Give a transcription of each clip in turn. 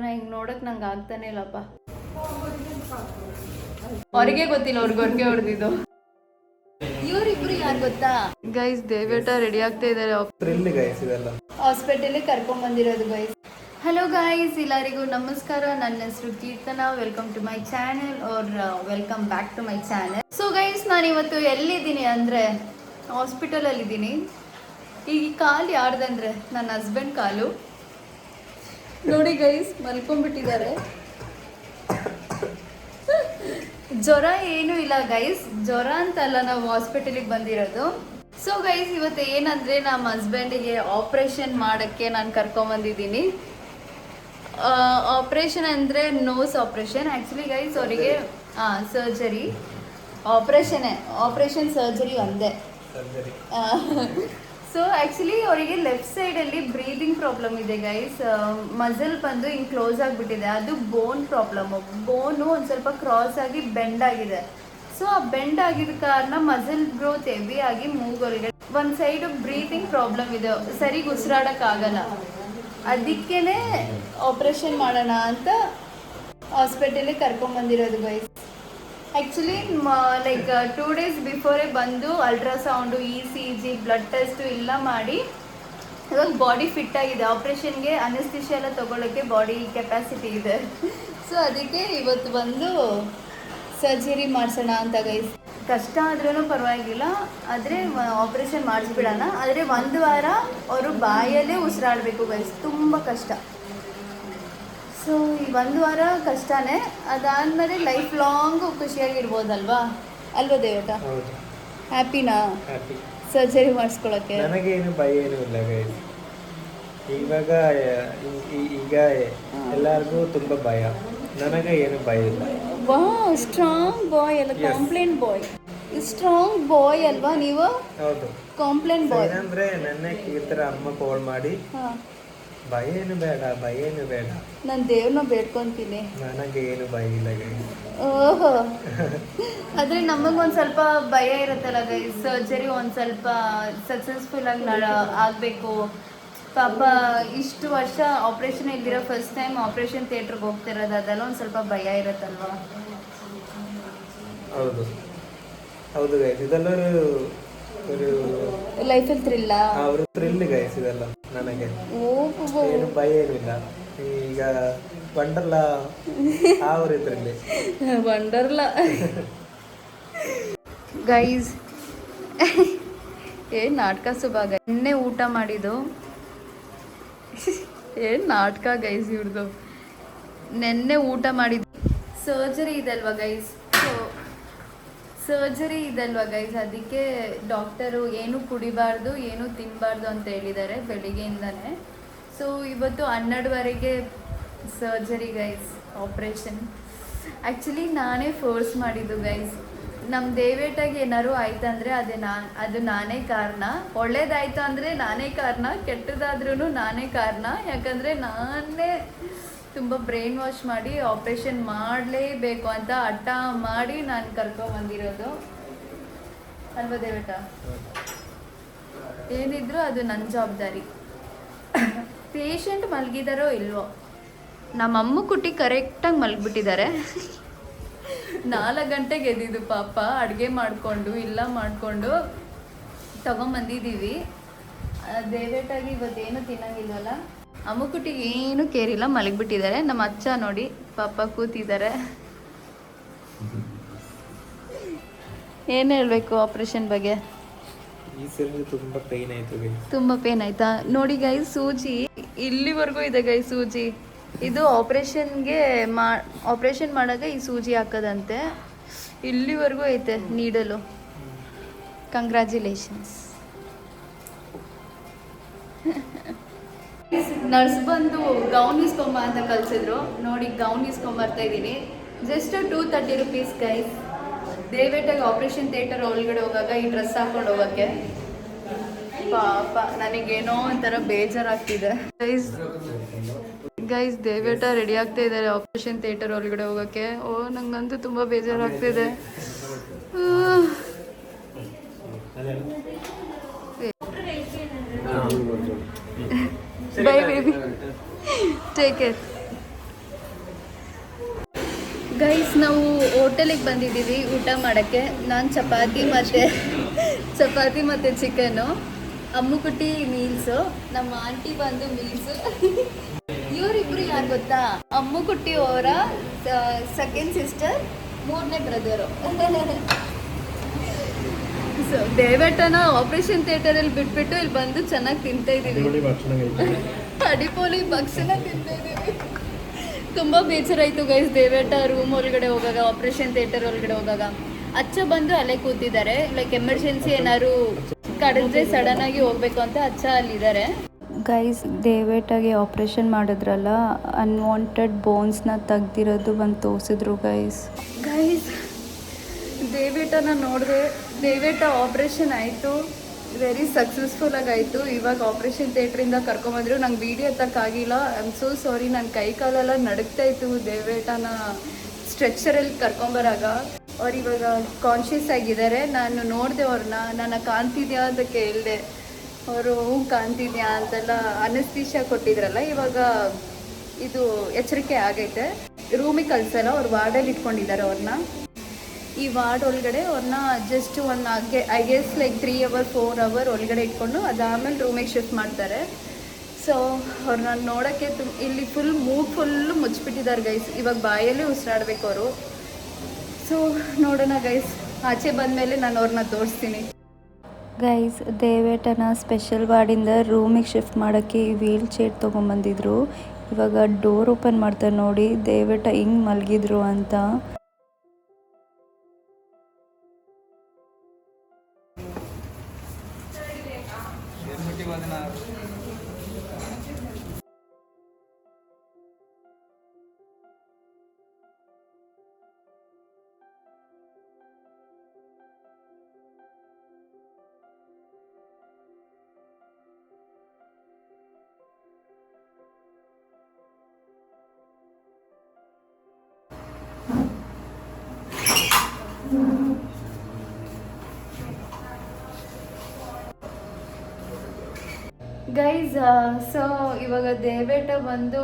ನಾ ಹಿಂಗ್ ನೋಡಕ್ ನಂಗೆ ಆಗ್ತಾನೆ ಇಲ್ಲಪ್ಪ. ಅವ್ರಿಗೆ ಗೊತ್ತಿಲ್ಲ ಅವ್ರಿಗೆ ಹೊರಗೆ ಹೊಡೆದಿದ್ದು ಇವರಿಬ್ರು ಯಾರು ಗೊತ್ತಾ? ಗೈಸ್ ದೇವೇಟ ರೆಡಿ ಆಗ್ತಾ ಇದ್ದಾರೆ ಹಾಸ್ಪಿಟಲ್ ಕರ್ಕೊಂಡ್ ಬಂದಿರೋದು ಗೈಸ್ ಹಲೋ ಗೈಸ್ ಎಲ್ಲರಿಗೂ ನಮಸ್ಕಾರ. ನನ್ನ ಹೆಸರು Keerthana. Welcome to my channel or welcome back to my channel so guys ನಾನು ಇವತ್ತು ಎಲ್ಲಿದ್ದೀನಿ ಅಂದರೆ ಹಾಸ್ಪಿಟಲಲ್ಲಿ ಇದ್ದೀನಿ ಈಗ ಕಾಲು ಯಾರ್ದಂದ್ರೆ ನನ್ನ ಹಸ್ಬೆಂಡ್ ಕಾಲು. ನೋಡಿ ಗೈಸ್ ಮಲ್ಕೊಂಡ್ಬಿಟ್ಟಿದ್ದಾರೆ. ಜ್ವರ ಏನು ಇಲ್ಲ ಗೈಸ್ ಜ್ವರ ಅಂತಲ್ಲ ನಾವು ಹಾಸ್ಪಿಟಲಿಗೆ ಬಂದಿರೋದು. ಸೊ ಗೈಸ್ ಇವತ್ತು ಏನಂದ್ರೆ ನಮ್ಮ ಹಸ್ಬೆಂಡಿಗೆ ಆಪ್ರೇಷನ್ ಮಾಡಕ್ಕೆ ನಾನು ಕರ್ಕೊಂಬಂದಿದ್ದೀನಿ. ಆಪ್ರೇಷನ್ ಅಂದ್ರೆ ನೋಸ್ ಆಪ್ರೇಷನ್ ಆ್ಯಕ್ಚುಲಿ ಗೈಸ್ ಅವರಿಗೆ ಹಾಂ ಸರ್ಜರಿ ಆಪ್ರೇಷನ್ನೇ ಆಪ್ರೇಷನ್ ಸರ್ಜರಿ ಒಂದೇ. ಸೊ ಆ್ಯಕ್ಚುಲಿ ಅವರಿಗೆ ಲೆಫ್ಟ್ ಸೈಡಲ್ಲಿ ಬ್ರೀದಿಂಗ್ ಪ್ರಾಬ್ಲಮ್ ಇದೆ ಗೈಸ್ ಮಸಲ್ ಬಂದು ಹಿಂಗೆ ಕ್ಲೋಸ್ ಆಗಿಬಿಟ್ಟಿದೆ. ಅದು ಬೋನ್ ಪ್ರಾಬ್ಲಮ್ಮು ಬೋನು ಒಂದು ಸ್ವಲ್ಪ ಕ್ರಾಸ್ ಆಗಿ ಬೆಂಡ್ ಆಗಿದೆ. ಸೊ ಆ ಬೆಂಡ್ ಆಗಿದ ಕಾರಣ ಮಸಲ್ ಗ್ರೋತ್ ಹೆವಿ ಆಗಿ ಮೂಗೋರಿಗೆ ಒಂದು ಸೈಡ್ ಬ್ರೀತಿಂಗ್ ಪ್ರಾಬ್ಲಮ್ ಇದೆ. ಸರಿಗೆ ಉಸಿರಾಡೋಕ್ಕಾಗಲ್ಲ ಅದಕ್ಕೇನೆ ಆಪ್ರೇಷನ್ ಮಾಡೋಣ ಅಂತ ಹಾಸ್ಪಿಟಲಿಗೆ ಕರ್ಕೊಂಬಂದಿರೋದು guys actually like two days ಬಿಫೋರೇ ಬಂದು ultrasound E C G blood test ಎಲ್ಲ ಮಾಡಿ, ಇವಾಗ ಬಾಡಿ ಫಿಟ್ ಆಗಿದೆ. ಆಪ್ರೇಷನ್ಗೆ ಅನೆಸ್ತಿಷಿ ಎಲ್ಲ ತೊಗೊಳಕ್ಕೆ ಬಾಡಿ ಕೆಪಾಸಿಟಿ ಇದೆ. ಸೊ ಅದಕ್ಕೆ ಇವತ್ತು ಬಂದು ಸರ್ಜರಿ ಮಾಡಿಸೋಣ ಅಂತ ಗೈಸ್ ಕಷ್ಟ ಆದ್ರೂ ಪರವಾಗಿಲ್ಲ. ಆದರೆ ಆಪ್ರೇಷನ್ ಮಾಡಿಸ್ಬಿಡೋಣ. ಆದರೆ, ಒಂದು ವಾರ ಅವರು ಬಾಯಲ್ಲೇ ಉಸಿರಾಡಬೇಕು ಗೈಸ್ ತುಂಬ ಕಷ್ಟ. ಸೊ ಈ ಒಂದು ವಾರ ಕಷ್ಟನೇ. ಅದಾದ್ಮೇಲೆ ಲೈಫ್ ಲಾಂಗ್ ಖುಷಿಯಾಗಿರ್ಬೋದಲ್ವಾ? ಅಲ್ವಾ ದೇವಟ ಹೌದು. ಹ್ಯಾಪಿನಾ ಹ್ಯಾಪಿ ಸರ್ಜರಿ ಮಾಡಿಸ್ಕೊಳಕ್ಕೆ? ನನಗೇನು ಭಯ ಏನು ಇಲ್ಲ ಇವಾಗ ಈ- ಈ- ಈಗ ಎಲ್ಲರಿಗೂ ತುಂಬ ಭಯ. ನನಗೆ ಏನು ಭಯ ಇಲ್ಲ. ವಾ ಸ್ಟ್ರಾಂಗ್ ಬಾಯ್ ಅಲ್ಲ. ಕಾಂಪ್ಲೇಂಟ್ ಬಾಯ್ ಸ್ಟ್ರಾಂಗ್ ಬಾಯ್ ಅಲ್ವಾ ನೀವು? ಹೌದು. ಕಾಂಪ್ಲೇಂಟ್ ಬಾಯ್ ಏನಂದ್ರೆ ನೆನ್ನೆ ಕೀರ್ತರ ಅಮ್ಮ ಕಾಲ್ ಮಾಡಿ ಭಯ ಬೇಡ ಭಯ ಬೇಡ. ನಾನು ದೇವ್ರನ್ನ ಬೇಡ್ಕೊಂತೀನಿ. ನನಗೆ ಏನು ಭಯ ಇಲ್ಲ ಗೈಸ್ ಓಹೋ. ಆದ್ರೆ ನಮಗೆ ಒಂದು ಸ್ವಲ್ಪ ಭಯ ಇರುತ್ತಲ್ಲ ಗೈಸ್ ಸರ್ಜರಿ ಒಂದು ಸ್ವಲ್ಪ ಸಕ್ಸೆಸ್ಫುಲ್ ಆಗಿ ಆಗಬೇಕು. ಪಾಪ ಇಷ್ಟು ವರ್ಷ ಆಪರೇಷನ್ ಇದ್ದಿರೋ ಫಸ್ಟ್ ಟೈಮ್ ಆಪ್ರೇಷನ್ ಥಿಯೇಟ್ರಿಗೆ ಹೋಗ್ತಿರೋದು ಅದೆಲ್ಲ ಒಂದು ಸ್ವಲ್ಪ ಭಯ ಇರುತ್ತಲ್ವಾ? ಹೌದು. ಹೌದು ಗೈಸ್ ಇದೆಲ್ಲ ಒಂದು ಲೈಫಲ್ಲಿ ಥ್ರಿಲ್ಲ ಅವರು ಥ್ರಿಲ್ ಗೈಸ್ ಇದೆಲ್ಲ. ನನಗೆ. ಏನು ಭಯ ಏನಿಲ್ಲ. ಈಗ ವಂಡರ್ಲ ഒരു ಥ್ರಿಲ್ ವಂಡರ್ಲ ಗೈಸ್ ಏನು ನಾಟಕ ಸುಭಾಗ ಎಣ್ಣೆ ಊಟ ಮಾಡಿದ್ದು. ಏನು ನಾಟಕ ಗೈಸ್ ಇವ್ರದ್ದು ನೆನ್ನೆ ಊಟ ಮಾಡಿದ್ದು. ಸರ್ಜರಿ ಇದಲ್ವಾ ಗೈಸ್ ಸೊ ಸರ್ಜರಿ ಇದಲ್ವಾ ಗೈಸ್ ಅದಕ್ಕೆ ಡಾಕ್ಟರು ಏನು ಕುಡಿಬಾರ್ದು, ಏನು ತಿನ್ನಬಾರ್ದು ಅಂತ ಹೇಳಿದ್ದಾರೆ ಬೆಳಿಗ್ಗೆಯಿಂದನೇ. ಸೊ ಇವತ್ತು ಹನ್ನೆರಡುವರೆಗೆ ಸರ್ಜರಿ ಗೈಸ್ ಆಪ್ರೇಷನ್ ಆ್ಯಕ್ಚುಲಿ ನಾನೇ ಫೋರ್ಸ್ ಮಾಡಿದ್ದು ಗೈಸ್ ನಮ್ಮ ದೇವೇಟಾಗಿ ಏನಾರು ಆಯ್ತಂದ್ರೆ ಅದೇ ನಾನು ಅದು ನಾನೇ ಕಾರಣ. ಒಳ್ಳೇದಾಯ್ತು ಅಂದರೆ ನಾನೇ ಕಾರಣ ಕೆಟ್ಟದಾದ್ರೂ ನಾನೇ ಕಾರಣ. ಯಾಕಂದರೆ ನಾನೇ ತುಂಬ ಬ್ರೈನ್ ವಾಶ್ ಮಾಡಿ ಆಪ್ರೇಷನ್ ಮಾಡಲೇಬೇಕು ಅಂತ ಹಠ ಮಾಡಿ ನಾನು ಕರ್ಕೊಂಬಂದಿರೋದು ಅಲ್ವಾ ದೇವಟ ಏನಿದ್ರು ಅದು ನನ್ನ ಜವಾಬ್ದಾರಿ. ಪೇಷಂಟ್ ಮಲಗಿದಾರೋ ಇಲ್ವೋ? ನಮ್ಮ ಅಮ್ಮ ಕುಟ್ಟಿ ಕರೆಕ್ಟಾಗಿ ಮಲಗಿಬಿಟ್ಟಿದ್ದಾರೆ. ನಾಲ್ಕು ಗಂಟೆಗೆ ಎದ್ದಿದ್ದು ಪಾಪ, ಅಡುಗೆ ಮಾಡಿಕೊಂಡು, ಇಲ್ಲ ಮಾಡಿಕೊಂಡು ತಗೊಂಬಂದಿದ್ದೀವಿ. ದೇವೇಟಾಗಿ ಇವತ್ತೇನು ತಿನ್ನಂಗಿಲ್ವಲ್ಲ? ಅಮ್ಮುಕುಟ್ಟಿಗೆ ಏನು ಕೇರಿಲ್ಲ ಮಲಗಿಬಿಟ್ಟಿದ್ದಾರೆ. ನಮ್ಮ ಅಚ್ಚ ನೋಡಿ ಪಾಪ ಕೂತಿದ್ದಾರೆ. ಏನ್ ಹೇಳಬೇಕು ಆಪರೇಷನ್ ಬಗ್ಗೆ? ತುಂಬ ಪೇನ್ ಆಯ್ತಾ ನೋಡಿ ಗೈ ಸೂಜಿ ಇಲ್ಲಿವರೆಗೂ ಇದೆ ಗೈ ಸೂಜಿ. ಇದು ಆಪರೇಷನ್ಗೆ ಮಾ ಆಪರೇಷನ್ ಮಾಡಾಗ ಈ ಸೂಜಿ ಹಾಕದಂತೆ. ಇಲ್ಲಿವರೆಗೂ ಐತೆ ನೀಡಲು. ಕಂಗ್ರ್ಯಾಚುಲೇಷನ್ಸ್ ನರ್ಸ್ ಬಂದು ಗೌನ್ ಇಸ್ಕೊಂಬ ಅಂತ ಕಲ್ಸಿದ್ರು. ನೋಡಿ ಗೌನ್ ಇಸ್ಕೊಂಬರ್ತಾ ಇದ್ದೀನಿ. Just two thirty rupees guys ದಯವಿಟ್ಟಾಗಿ operation theatre ಒಳಗಡೆ ಹೋಗಾಗ ಈ ಡ್ರೆಸ್ ಹಾಕೊಂಡು ಹೋಗೋಕ್ಕೆ. ಪಾಪ ನನಗೇನೋ ಒಂಥರ ಬೇಜಾರಾಗ್ತಿದೆ. ಗೈಸ್ ಗೈಸ್ ದಯವಿಟ್ಟ ರೆಡಿ ಆಗ್ತಾ ಇದ್ದಾರೆ ಆಪರೇಷನ್ ಥಿಯೇಟರ್ ಒಳಗಡೆ ಹೋಗೋಕ್ಕೆ. ಓ ನಂಗಂತೂ ತುಂಬ ಬೇಜಾರಾಗ್ತಿದೆ. Bye baby take care guys ನಾವು ಹೋಟೆಲಿಗೆ ಬಂದಿದ್ದೀವಿ ಊಟ ಮಾಡೋಕ್ಕೆ. ನಾನು ಚಪಾತಿ ಮತ್ತು ಚಪಾತಿ ಮತ್ತು ಚಿಕನು ಅಮ್ಮುಕುಟ್ಟಿ ಮೀಲ್ಸು ನಮ್ಮ ಆಂಟಿ ಬಂದು ಮೀಲ್ಸು ಇವರಿಬ್ರು ಯಾರು ಗೊತ್ತಾ? ಅಮ್ಮುಕುಟ್ಟಿ ಅವರ ಸೆಕೆಂಡ್ ಸಿಸ್ಟರ್ ಮೂರನೇ ಬ್ರದರು ಸೊ ದಯವಿಟ್ಟನ ಆಪರೇಷನ್ ಥಿಯೇಟರಲ್ಲಿ ಬಿಟ್ಬಿಟ್ಟು ಇಲ್ಲಿ ಬಂದು ಚೆನ್ನಾಗಿ ತಿಂತಾ ಇದ್ದೀವಿ ಅಡಿಪೋಲಿ ಭಕ್ಷಣ ತಿಂತಾ ಇದ್ದೀವಿ ತುಂಬ ಬೇಜಾರಾಯಿತು ಗೈಸ್ ದೇವೇಟ ರೂಮ್ ಒಳಗಡೆ ಹೋಗಾಗ ಆಪರೇಷನ್ ಥಿಯೇಟರ್ ಒಳಗಡೆ ಹೋಗಾಗ. ಅಚ್ಚ ಬಂದು ಅಲ್ಲೇ ಕೂತಿದ್ದಾರೆ. ಲೈಕ್ ಎಮರ್ಜೆನ್ಸಿ ಏನಾದ್ರು ಕಡಿದ್ರೆ ಸಡನ್ ಆಗಿ ಹೋಗ್ಬೇಕು ಅಂತ ಅಚ್ಚ ಅಲ್ಲಿದ್ದಾರೆ. ಗೈಸ್ ದೇವೇಟಾಗಿ ಆಪರೇಷನ್ ಮಾಡಿದ್ರಲ್ಲ ಅನ್ವಾಂಟೆಡ್ ಬೋನ್ಸ್ನ ತೆಗ್ದಿರೋದು ಬಂದು ತೋರಿಸಿದ್ರು ಗೈಸ್ ಗೈಸ್ ದೇವೇಟನ ನೋಡಿದೆ ದೇವೇಟ ಆಪ್ರೇಷನ್ ಆಯಿತು ವೆರಿ ಸಕ್ಸಸ್ಫುಲ್ ಆಗಾಯಿತು ಇವಾಗ ಆಪ್ರೇಷನ್ ಥಿಯೇಟ್ರಿಂದ ಕರ್ಕೊಂಬಂದ್ರು ನಂಗೆ ವೀಡಿಯೋ ಎತ್ತಕ್ಕಾಗಿಲ್ಲ. ಐ ಆಮ್ ಸೋ ಸಾರಿ ನನ್ನ ಕೈ ಕಾಲೆಲ್ಲ ನಡುಗ್ತಾ ಇತ್ತು ದೇವೇಟನ ಸ್ಟ್ರೆಚ್ಚರಲ್ಲಿ ಕರ್ಕೊಂಬರಾಗ ಅವ್ರು ಇವಾಗ ಕಾನ್ಷಿಯಸ್ ಆಗಿದ್ದಾರೆ ನಾನು ನೋಡಿದೆ ಅವ್ರನ್ನ ನನ್ನ ಕಾಣ್ತಿದ್ಯಾ ಅಂತ ಕೇಳಿದೆ ಅವರು, ಹ್ಞೂ ಕಾಣ್ತಿದ್ಯಾ? ಅಂತೆಲ್ಲ ಅನಸ್ತೀಶ ಕೊಟ್ಟಿದ್ರಲ್ಲ, ಇವಾಗ ಇದು ಎಚ್ಚರಿಕೆ ಆಗೈತೆ. ರೂಮಿಗೆ ಕಳ್ಸಲ್ಲ. ಅವ್ರು ವಾರ್ಡಲ್ಲಿ ಇಟ್ಕೊಂಡಿದ್ದಾರೆ ಅವ್ರನ್ನ ಈ ವಾರ್ಡ್ ಒಳಗಡೆ ಅವ್ರನ್ನ ಜಸ್ಟ್ ಒನ್ ಹಾಗೆ I guess like three hour four hour ಒಳಗಡೆ ಇಟ್ಕೊಂಡು ಅದಾದಮೇಲೆ ರೂಮಿಗೆ ಶಿಫ್ಟ್ ಮಾಡ್ತಾರೆ. ಸೊ ಅವ್ರನ್ನ ನೋಡೋಕ್ಕೆ ತುಂಬ ಇಲ್ಲಿ ಫುಲ್ ಮೂಗ್ ಫುಲ್ಲು ಮುಚ್ಚಿಬಿಟ್ಟಿದ್ದಾರೆ ಗೈಸ್ ಇವಾಗ ಬಾಯಲ್ಲಿ ಉಸಿರಾಡ್ಬೇಕು ಅವರು. ಸೊ ನೋಡೋಣ ಗೈಸ್ ಆಚೆ ಬಂದಮೇಲೆ ನಾನು ಅವ್ರನ್ನ ತೋರಿಸ್ತೀನಿ. ಗೈಸ್ ದೇವೇಟನ ಸ್ಪೆಷಲ್ ವಾರ್ಡಿಂದ ರೂಮಿಗೆ ಶಿಫ್ಟ್ ಮಾಡೋಕ್ಕೆ ವೀಲ್ ಚೇರ್ ತೊಗೊಂಬಂದಿದ್ರು. ಇವಾಗ ಡೋರ್ ಓಪನ್ ಮಾಡ್ತಾರೆ ನೋಡಿ, ದೇವೇಟ ಹಿಂಗೆ ಮಲಗಿದ್ರು ಅಂತ. ಗೈಸ್ ಸೊ ಇವಾಗ ದೇವೇಟ ಬಂದು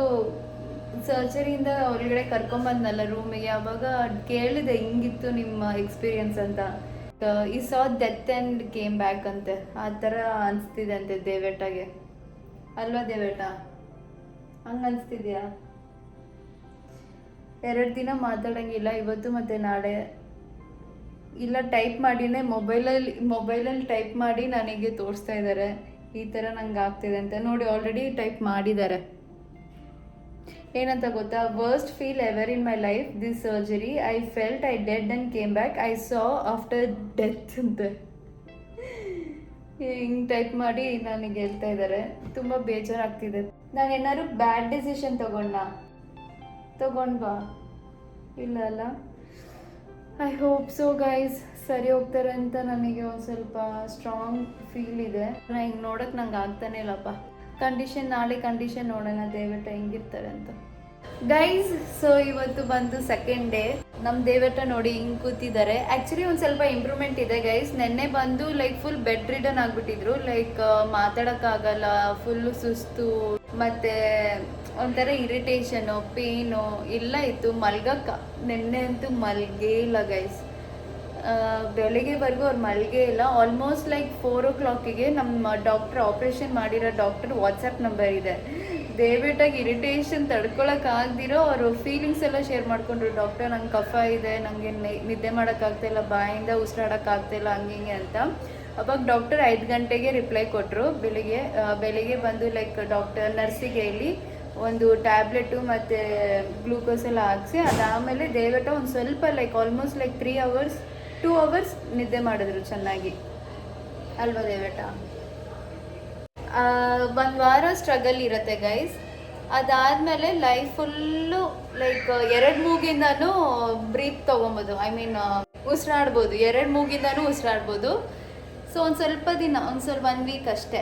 ಸರ್ಜರಿಯಿಂದ ಒಳಗಡೆ ಕರ್ಕೊಂಬಂದ್ನಲ್ಲ ರೂಮಿಗೆ ಅವಾಗ ಕೇಳಿದೆ ಹಿಂಗಿತ್ತು ನಿಮ್ಮ ಎಕ್ಸ್ಪೀರಿಯನ್ಸ್ ಅಂತ. ಈ saw death and came back ಅಂತೆ. ಆ ಥರ ಅನಿಸ್ತಿದೆ ಅಂತೆ ದೇವೇಟಗೆ. ಅಲ್ವಾ ದೇವೇಟ? ಹಂಗೆ ಅನಿಸ್ತಿದ್ಯಾ? ಎರಡು ದಿನ ಮಾತಾಡಂಗಿಲ್ಲ, ಇವತ್ತು ಮತ್ತು ನಾಳೆ. ಇಲ್ಲ ಟೈಪ್ ಮಾಡಿನೇ ಮೊಬೈಲಲ್ಲಿ ಮೊಬೈಲಲ್ಲಿ ಟೈಪ್ ಮಾಡಿ ನನಗೆ ತೋರಿಸ್ತಾ ಇದ್ದಾರೆ ಈ ಥರ ನಂಗೆ ಆಗ್ತಿದೆ ಅಂತ ನೋಡಿ ಆಲ್ರೆಡಿ ಟೈಪ್ ಮಾಡಿದ್ದಾರೆ. ಏನಂತ ಗೊತ್ತಾ? Worst feel ever in my life this surgery I felt I dead and came back I saw after death ಅಂತ. ಹಿಂಗೆ ಟೈಪ್ ಮಾಡಿ ನನಗೆ ಹೇಳ್ತಾ ಇದ್ದಾರೆ. ತುಂಬ ಬೇಜಾರಾಗ್ತಿದೆ. ನಾನು ಏನಾದ್ರು ಬ್ಯಾಡ್ ಡಿಸಿಷನ್ ತಗೊಂಡ ತಗೊಂಡ್ವಾ ಇಲ್ಲ ಅಲ್ಲ? ಐ ಹೋಪ್ ಸೊ ಗೈಸ್ ಸರಿ ಹೋಗ್ತಾರೆ ಅಂತ ನನಗೆ ಒಂದು ಸ್ವಲ್ಪ ಸ್ಟ್ರಾಂಗ್ ಫೀಲ್ ಇದೆ. ನಾ ಹಿಂಗೆ ನೋಡೋಕೆ ನಂಗೆ ಆಗ್ತಾನೆ ಇಲ್ಲಪ್ಪ ಕಂಡೀಷನ್ ನಾಳೆ ಕಂಡೀಷನ್ ನೋಡೋಣ ದಯವಿಟ್ಟು ಹೆಂಗಿರ್ತಾರೆ ಅಂತ. ಗೈಸ್ ಸೊ ಇವತ್ತು ಬಂದು ಸೆಕೆಂಡ್ ಡೇ ನಮ್ಮ ದೇವಟ ನೋಡಿ ಹಿಂಗ್ ಕೂತಿದ್ದಾರೆ. ಆಕ್ಚುಲಿ ಒಂದು ಸ್ವಲ್ಪ ಇಂಪ್ರೂವ್ಮೆಂಟ್ ಇದೆ ಗೈಸ್ ನೆನ್ನೆ ಬಂದು ಲೈಕ್ ಫುಲ್ ಬೆಡ್ ರಿಡನ್ ಆಗಿಬಿಟ್ಟಿದ್ರು. ಲೈಕ್ ಮಾತಾಡೋಕ್ಕಾಗಲ್ಲ ಫುಲ್ಲು ಸುಸ್ತು, ಮತ್ತು ಒಂಥರ ಇರಿಟೇಷನು ಪೇನು ಎಲ್ಲ ಇತ್ತು. ಮಲ್ಗಕ್ಕ. ನೆನ್ನೆ ಅಂತೂ ಮಲ್ಗೇ ಇಲ್ಲ ಗೈಸ್ ಬೆಳಿಗ್ಗೆವರೆಗೂ ಅವ್ರು ಮಲ್ಗೆ ಇಲ್ಲ. ಆಲ್ಮೋಸ್ಟ್ ಲೈಕ್ ಫೋರ್ ಓ ಕ್ಲಾಕಿಗೆ ನಮ್ಮ ಡಾಕ್ಟ್ರ್ ಆಪ್ರೇಷನ್ ಮಾಡಿರೋ ಡಾಕ್ಟರ್ ವಾಟ್ಸಪ್ ನಂಬರ್ ಇದೆ. ದಯವಿಟ್ಟಾಗಿ ಇರಿಟೇಷನ್ ತಡ್ಕೊಳಕ್ ಆಗ್ದಿರೋ, ಅವರು ಫೀಲಿಂಗ್ಸ್ ಎಲ್ಲ ಶೇರ್ ಮಾಡ್ಕೊಂಡ್ರು. ಡಾಕ್ಟರ್ ನಂಗೆ ಕಫ ಇದೆ. ನನಗೆ ನಿದ್ದೆ ಮಾಡೋಕ್ಕಾಗ್ತಾಯಿಲ್ಲ ಬಾಯಿಂದ ಉಸಿರಾಡೋಕ್ಕಾಗ್ತಾಯಿಲ್ಲ ಹಂಗೆ ಹಿಂಗೆ ಅಂತ. ಅವಾಗ ಡಾಕ್ಟರ್ ಐದು ಗಂಟೆಗೆ ರಿಪ್ಲೈ ಕೊಟ್ಟರು ಬೆಳಿಗ್ಗೆ ಬೆಳಿಗ್ಗೆ ಬಂದು ಲೈಕ್ ಡಾಕ್ಟರ್ ನರ್ಸಿಗೆ ಹೇಳಿ ಒಂದು ಟ್ಯಾಬ್ಲೆಟು ಮತ್ತು ಗ್ಲೂಕೋಸ್ ಎಲ್ಲ ಹಾಕ್ಸಿ, ಅದಾದಮೇಲೆ ದಯವಿಟ್ಟು ಒಂದು ಸ್ವಲ್ಪ like almost like three hours two hours ನಿದ್ದೆ ಮಾಡಿದ್ರು ಚೆನ್ನಾಗಿ. ಅಲ್ವಾ ದೇವಟ? ಒಂದು ವಾರ ಸ್ಟ್ರಗಲ್ ಇರುತ್ತೆ ಗೈಸ್ ಅದಾದಮೇಲೆ ಲೈಫ್ ಫುಲ್ಲು ಲೈಕ್ ಎರಡು ಮೂಗಿಂದನೂ ಬ್ರೀತ್ ತೊಗೊಬೋದು. I mean ಉಸಿರಾಡ್ಬೋದು. ಎರಡು ಮೂಗಿಂದನೂ ಉಸಿರಾಡ್ಬೋದು. ಸೊ ಒಂದು ಸ್ವಲ್ಪ ದಿನ, ಒಂದು ಸ್ವಲ್ಪ ಒನ್ ವೀಕ್ ಅಷ್ಟೇ.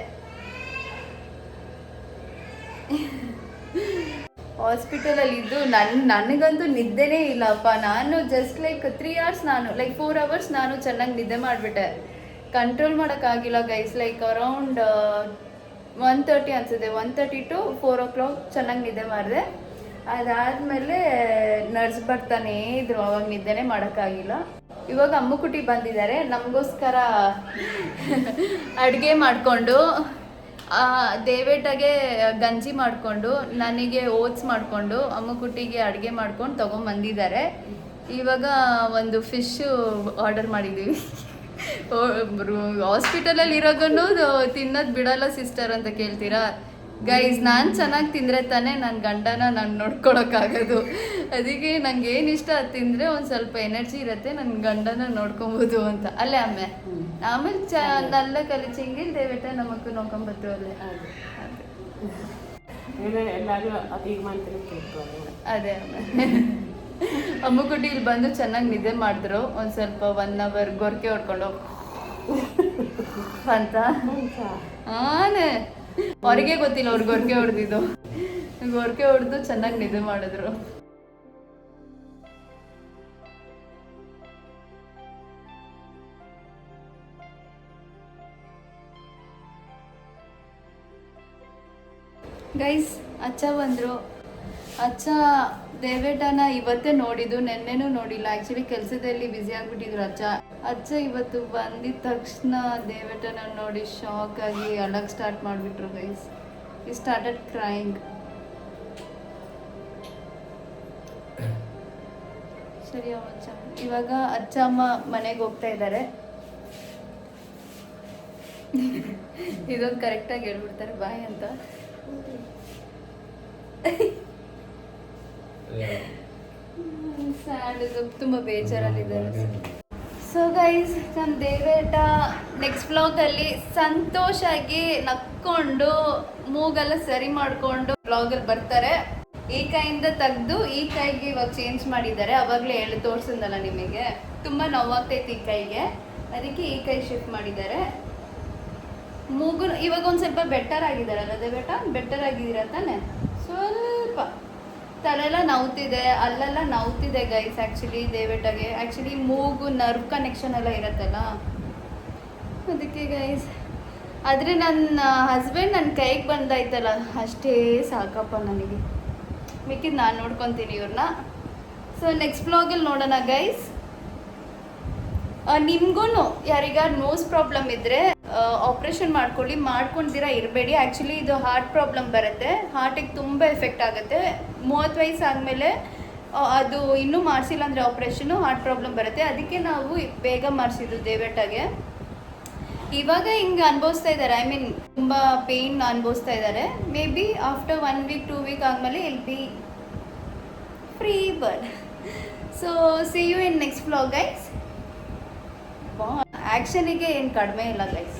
ಹಾಸ್ಪಿಟಲಲ್ಲಿ ಇದ್ದು ನನ್, ನನಗಂತೂ ನಿದ್ದೆನೇ ಇಲ್ಲಪ್ಪ. ನಾನು ಜಸ್ಟ್ ಲೈಕ್ ತ್ರೀ ಅವರ್ಸ್ ನಾನು ಲೈಕ್ ಫೋರ್ ಅವರ್ಸ್ ನಾನು ಚೆನ್ನಾಗಿ ನಿದ್ದೆ ಮಾಡಿಬಿಟ್ಟೆ. ಕಂಟ್ರೋಲ್ ಮಾಡೋಕ್ಕಾಗಿಲ್ಲ guys like around one thirty ಅನ್ಸುತ್ತೆ. One thirty to four o'clock ಚೆನ್ನಾಗಿ ನಿದ್ದೆ ಮಾಡಿದೆ. ಅದಾದಮೇಲೆ ನರ್ಸ್ ಬರ್ತಾನೇ ಇದ್ರು, ಅವಾಗ ನಿದ್ದೆನೇ ಮಾಡೋಕ್ಕಾಗಿಲ್ಲ. ಇವಾಗ ಅಮ್ಮಕುಟಿ ಬಂದಿದ್ದಾರೆ, ನಮಗೋಸ್ಕರ ಅಡುಗೆ ಮಾಡಿಕೊಂಡು. ದೇವೇಟಗೆ ಗಂಜಿ ಮಾಡಿಕೊಂಡು, ನನಗೆ ಓಟ್ಸ್ ಮಾಡಿಕೊಂಡು, ಅಮ್ಮಕುಟ್ಟಿಗೆ ಅಡುಗೆ ಮಾಡ್ಕೊಂಡು ತೊಗೊಂಬಂದಿದ್ದಾರೆ. ಇವಾಗ ಒಂದು ಫಿಶ್ಶು ಆರ್ಡರ್ ಮಾಡಿದ್ದೀವಿ ಹಾಸ್ಪಿಟಲಲ್ಲಿ ಇರೋಗನ್ನು ತಿನ್ನೋದು ಬಿಡಲ್ಲ ಸಿಸ್ಟರ್ ಅಂತ ಕೇಳ್ತೀರಾ? ಗೈಸ್ ನಾನು ಚೆನ್ನಾಗಿ ತಿಂದರೆ ತಾನೇ ನನ್ನ ಗಂಡನ ನಾನು ನೋಡ್ಕೊಳಕ್ಕಾಗೋದು. ಅದಕ್ಕೆ ನಂಗೆ ಏನು ಇಷ್ಟ ಅದು ತಿಂದರೆ ಒಂದು ಸ್ವಲ್ಪ ಎನರ್ಜಿ ಇರುತ್ತೆ ನನ್ನ ಗಂಡನ ನೋಡ್ಕೊಬೋದು ಅಂತ. ಅಲ್ಲೇ ಅಮ್ಮೆ? ಆಮೇಲೆ നല്ല കളിച്ചെങ്കിൽ ಕಲಿಚೆಂಗಿಲ್ നമുക്ക് ನಮಗೂ പറ്റുമല്ലേ ಅಲ್ಲೇ. ಎಲ್ಲರೂ ಅದೀಗ ಮಾಡ್ತೀನಿ ಅದೇ ಅಮ್ಮೆ. ಅಮ್ಮುಗುಡಿ ಇಲ್ಲಿ ಬಂದು ಚೆನ್ನಾಗಿ ನಿದ್ದೆ ಮಾಡಿದ್ರು. ಒಂದ್ ಸ್ವಲ್ಪ ಒನ್ ಅವರ್ ಗೊರ್ಕೆ ಹೊಡ್ಕೊಂಡು. ಅಂತ ಆನೆ ಅವ್ರಿಗೆ ಗೊತ್ತಿಲ್ಲ ಅವ್ರು ಗೊರ್ಕೆ ಹೊಡೆದಿದ್ದು. ಗೊರ್ಕೆ ಹೊಡೆದು ಚೆನ್ನಾಗಿ ನಿದ್ದೆ ಮಾಡಿದ್ರು. ಗೈಸ್ ಅಚ್ಚ ಬಂದರು. ಅಚ್ಚ ದೇವೇಟನ ಇವತ್ತೇ ನೋಡಿದ್ದು, ನೆನ್ನೆನೂ ನೋಡಿಲ್ಲ. ಆ್ಯಕ್ಚುಲಿ ಕೆಲಸದಲ್ಲಿ ಬ್ಯುಸಿ ಆಗಿಬಿಟ್ಟಿದ್ರು ಅಚ್ಚ. ಅಚ್ಚ ಇವತ್ತು ಬಂದಿದ ತಕ್ಷಣ ದೇವೇಟನ ನೋಡಿ ಶಾಕ್ ಆಗಿ ಅಳಕ್ಕೆ ಸ್ಟಾರ್ಟ್ ಮಾಡಿಬಿಟ್ರು ಗೈಸ್ ಈ ಸ್ಟಾರ್ಟೆಡ್ ಕ್ರೈಂಗ್ ಸರಿ ಅಚ್ಚ. ಇವಾಗ ಅಚ್ಚ ಅಮ್ಮ ಮನೆಗೆ ಹೋಗ್ತಾ ಇದ್ದಾರೆ ಇದೊಂದು ಕರೆಕ್ಟಾಗಿ ಹೇಳ್ಬಿಡ್ತಾರೆ ಬಾಯ್ ಅಂತ. ಸ್ಯಾಡ್ ತುಂಬ ಬೇಜಾರಲ್ಲಿದ್ದಾರೆ ಸೊ ಗೈಸ್ ನಮ್ಮ ದೇವೇಟ ನೆಕ್ಸ್ಟ್ ವ್ಲಾಗಲ್ಲಿ ಸಂತೋಷಾಗಿ ನಕ್ಕೊಂಡು ಮೂಗೆಲ್ಲ ಸರಿ ಮಾಡಿಕೊಂಡು ಬ್ಲಾಗಲ್ಲಿ ಬರ್ತಾರೆ. ಈ ಕೈಯಿಂದ ತೆಗ್ದು ಈ ಕೈಗೆ ಇವಾಗ ಚೇಂಜ್ ಮಾಡಿದ್ದಾರೆ. ಅವಾಗಲೇ ಹೇಳಿ ತೋರಿಸಿದ್ನಲ್ಲ ನಿಮಗೆ. ತುಂಬಾ ನೋವಾಗ್ತೈತೆ ಈ ಕೈಗೆ. ಅದಕ್ಕೆ ಈ ಕೈ ಶಿಫ್ಟ್ ಮಾಡಿದ್ದಾರೆ. ಮೂಗು ಇವಾಗ ಒಂದು ಸ್ವಲ್ಪ ಬೆಟರ್ ಆಗಿದ್ದಾರಲ್ಲ ದೇವೇಟ ಬೆಟರ್ ಆಗಿದ್ದೀರಾ ತಾನೆ? ಸ್ವಲ್ಪ. ತಲೆಲ್ಲ ನೋವ್ತಿದೆ, ಅಲ್ಲೆಲ್ಲ ನೋವ್ತಿದೆ ಗೈಸ್ ಆ್ಯಕ್ಚುಲಿ ದೇವೇಟಗೆ. ಆ್ಯಕ್ಚುಲಿ ಮೂಗು ನರ್ವ್ ಕನೆಕ್ಷನ್ ಎಲ್ಲ ಇರತ್ತಲ್ಲ? ಅದಕ್ಕೆ ಗೈಸ್ ಆದರೆ ನನ್ನ ಹಸ್ಬೆಂಡ್ ನನ್ನ ಕೈಗೆ ಬಂದಾಯ್ತಲ್ಲ, ಅಷ್ಟೇ ಸಾಕಪ್ಪ ನನಗೆ. ಮಿಕ್ಕಿದ್ದು ನಾನು ನೋಡ್ಕೊತೀನಿ ಇವ್ರನ್ನ ಸೊ ನೆಕ್ಸ್ಟ್ ಬ್ಲಾಗಲ್ಲಿ ನೋಡೋಣ ಗೈಸ್ ನಿಮಗೂ ಯಾರಿಗಾರು ನೋಸ್ ಪ್ರಾಬ್ಲಮ್ ಇದ್ದರೆ ಆಪ್ರೇಷನ್ ಮಾಡ್ಕೊಳ್ಳಿ, ಮಾಡ್ಕೊಂಡಿರ ಇರಬೇಡಿ. ಆ್ಯಕ್ಚುಲಿ ಇದು ಹಾರ್ಟ್ ಪ್ರಾಬ್ಲಮ್ ಬರುತ್ತೆ. ಹಾರ್ಟಿಗೆ ತುಂಬ ಎಫೆಕ್ಟ್ ಆಗುತ್ತೆ. ಮೂವತ್ತು ವಯಸ್ಸು ಆದಮೇಲೆ ಅದು ಇನ್ನೂ ಮಾಡಿಸಿಲ್ಲ ಅಂದರೆ ಆಪ್ರೇಷನು ಹಾರ್ಟ್ ಪ್ರಾಬ್ಲಮ್ ಬರುತ್ತೆ. ಅದಕ್ಕೆ ನಾವು ಬೇಗ ಮಾಡಿಸಿದ್ದು ದೇವೆಟ್ಟಾಗೆ ಇವಾಗ ಹಿಂಗೆ ಅನುಭವಿಸ್ತಾ ಇದ್ದಾರೆ. ಐ ಮೀನ್ ತುಂಬ ಪೇಯ್ನ್ ಅನುಭವಿಸ್ತಾ ಇದ್ದಾರೆ. Maybe after one week two week ಆದಮೇಲೆ ಇಲ್ ಬಿ ಫ್ರೀ ಬರ್ so see you in next vlog guys ಆ್ಯಕ್ಷನಿಗೆ ಏನು ಕಡಿಮೆ ಇಲ್ಲ ಗೈಸ್